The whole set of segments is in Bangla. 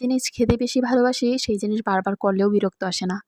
জিনিস খেতে বেশি ভালোবাসি, সেই জিনিস বারবার করলেও বিরক্ত আসে না।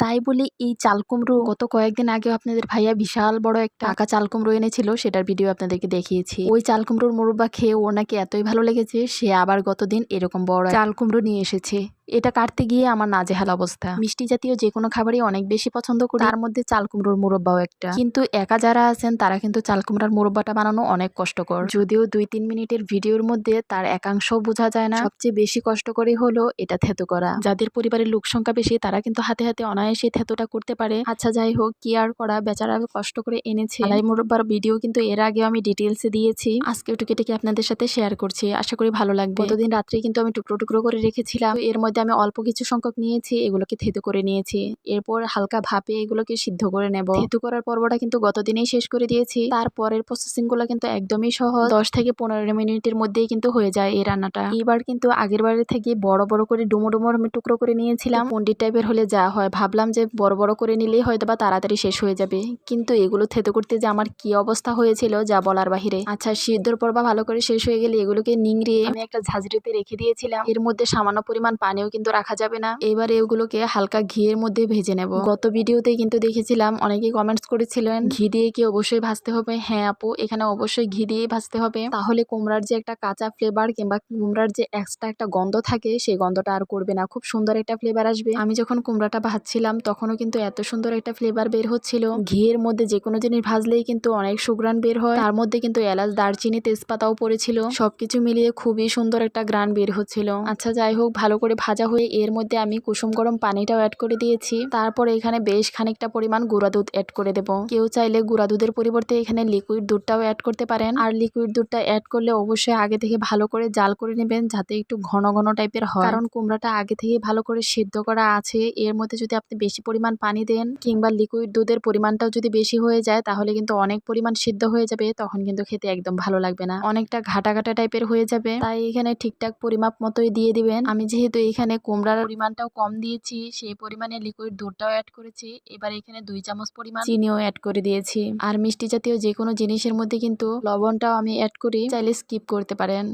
তাই বলে এই চাল কুমড়ো গত কয়েকদিন আগেও আপনাদের ভাইয়া বিশাল বড় একটা আঁকা চাল কুমড়ো এনেছিল, সেটার ভিডিও আপনাদেরকে দেখিয়েছি। ওই চাল কুমড়োর মুরব্বা খেয়ে ওর নাকি এতই ভালো লেগেছে, সে আবার গতদিন এরকম বড় চাল কুমড়ো নিয়ে এসেছে। এটা কাটতে গিয়ে আমার নাজেহাল অবস্থা। মিষ্টি জাতীয় যে কোনো খাবারই অনেক বেশি পছন্দ করি। তার মধ্যে চাল কুমড়োর মুরব্বাও একটা। কিন্তু একা যারা আছেন, তারা কিন্তু চাল কুমড়ার মুরব্বাটা বানানো অনেক কষ্টকর। যদিও দুই তিন মিনিটের ভিডিওর মধ্যে তার একাংশ বোঝা যায় না। সবচেয়ে বেশি কষ্ট করে হলো এটা থেতো করা। যাদের পরিবারের লোক সংখ্যা বেশি, তারা কিন্তু হাতে হাতে অনায়াসে থেতোটা করতে পারে। আচ্ছা যাই হোক, কি আর করা? বেচারা কষ্ট করে এনেছে। আলাই মুরব্বার ভিডিও কিন্তু এর আগে আমি ডিটেলসে দিয়েছি। আজকে একটু কেটে আপনাদের সাথে শেয়ার করছি। আশা করি ভালো লাগবে। গতদিন রাত্রে কিন্তু আমি টুকরো টুকরো করে রেখেছিলাম। এর মধ্যে আমি অল্প কিছু সংখ্যক নিয়েছি, এগুলোকে থেতু করে নিয়েছি। এরপর হালকা ভাপে এগুলোকে সিদ্ধ করে নেব। থেতু করার পর্বটা কিন্তু গতদিনেই শেষ করে দিয়েছি। তারপরের প্রসেসিংগুলো কিন্তু একদমই সহজ। দশ থেকে পনেরো মিনিটের মধ্যেই কিন্তু হয়ে যায় এই রান্নাটা। এবার কিন্তু আগের বারের থেকে বড় বড় করে ডুমো ডুমো আমি টুকরো করে নিয়েছিলাম। পন্ডিত টাইপের হলে যা হয়, ভাবলাম যে বড় বড় করে নিলেই হয়তো বা তাড়াতাড়ি শেষ হয়ে যাবে। কিন্তু এগুলো থেতু করতে যে আমার কি অবস্থা হয়েছিল, যা বলার বাহিরে। আচ্ছা সিদ্ধর পর্বা ভালো করে শেষ হয়ে গেলে এগুলোকে নিংড়িয়ে আমি একটা ঝাঁঝরিতে রেখে দিয়েছিলাম। এর মধ্যে সামান্য পরিমাণ পানিও কিন্তু রাখা যাবে না। এবার এগুলোকে হালকা ঘিয়ের মধ্যে ভেজে নেব। গত ভিডিওতে কিন্তু দেখেছিলাম অনেকে কমেন্টস করেছিলেন, ঘি দিয়ে কি অবশ্যই ভাজতে হবে? হ্যাঁ আপু, এখানে অবশ্যই ঘি দিয়ে ভাজতে হবে। তাহলে কুমড়ার যে একটা কাঁচা ফ্লেভার কিংবা কুমড়ার যে এক্সট্রা একটা গন্ধ থাকে, সেই গন্ধটা আর করবে না। খুব সুন্দর একটা ফ্লেভার আসবে। আমি যখন কুমড়াটা ভাজছিলাম, তখনও কিন্তু এত সুন্দর একটা ফ্লেভার বের হচ্ছিল। ঘিয়ের মধ্যে যে কোনো জিনিস ভাজলেই কিন্তু অনেক সুগ্রান বের হয়। তার মধ্যে কিন্তু এলাচ, দারচিনি, তেজপাতাও পড়েছিল। সবকিছু মিলিয়ে খুবই সুন্দর একটা গ্রান বের হচ্ছিল। আচ্ছা যাই হোক, ভালো করে ভাজা হয়ে এর মধ্যে আমি কুসুম গরম পানিটাও অ্যাড করে দিয়েছি। তারপর এখানে বেশ খানিকটা পরিমাণ গুঁড়া দুধ অ্যাড করে দেবো। কেউ চাইলে গুঁড়া দুধের পরিবর্তে এখানে লিকুইড দুধটাও অ্যাড করতে পারেন। আর লিকুইড দুধটা অ্যাড করলে অবশ্যই আগে থেকে ভালো করে জাল করে নেবেন যাতে একটু ঘন ঘন টাইপের হয়। কারণ কুমড়াটা আগে থেকে ভালো করে সিদ্ধ করা আছে। এর মধ্যে যদি আপনি বেশি পরিমাণ পানি দেন কিংবা লিকুইড দুধের পরিমাণটাও যদি বেশি হয়ে যায়, তাহলে কিন্তু অনেক পরিমাণ সিদ্ধ হয়ে যাবে। তখন কিন্তু খেতে একদম ভালো লাগবে না। অনেকটা ঘাটা ঘাটা টাইপের হয়ে যাবে। তাই এখানে ঠিকঠাক পরিমাপ মতোই দিয়ে দিবেন। আমি যেহেতু এখানে কুমড়ার পরিমাণটাও কম দিয়েছি, সেই পরিমাণে লিকুইড দুধটাও অ্যাড করেছি। এবার এখানে দুই চামচ পরিমাণ চিনিও অ্যাড করে দিয়েছি। আর মিষ্টি জাতীয় যে কোনো জিনিসের মধ্যে কিন্তু লবণটাও আমি অ্যাড করি, চাইলে স্কিপ করতে পারেন।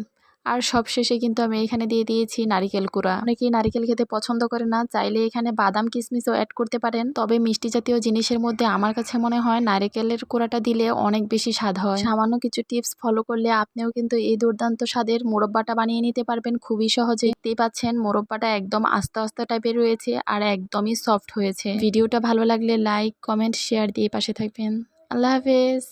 আর সবশেষে কিন্তু আমি এখানে দিয়ে দিয়েছি নারিকেল কুড়া অনেকেই নারিকেল খেতে পছন্দ করে না, চাইলে এখানে বাদাম কিশমিশও অ্যাড করতে পারেন। তবে মিষ্টি জাতীয় জিনিসের মধ্যে আমার কাছে মনে হয় নারিকেলের কুড়াটা দিলে অনেক বেশি স্বাদ হয়। সামান্য কিছু টিপস ফলো করলে আপনিও কিন্তু এই দুর্দান্ত স্বাদের মোরব্বাটা বানিয়ে নিতে পারবেন খুবই সহজে। দেখতেই পাচ্ছেন মোরব্বাটা একদম আস্তে আস্তে টাইপের রয়েছে আর একদমই সফট হয়েছে। ভিডিওটা ভালো লাগলে লাইক কমেন্ট শেয়ার দিয়ে পাশে থাকবেন। আল্লাহ হাফেজ।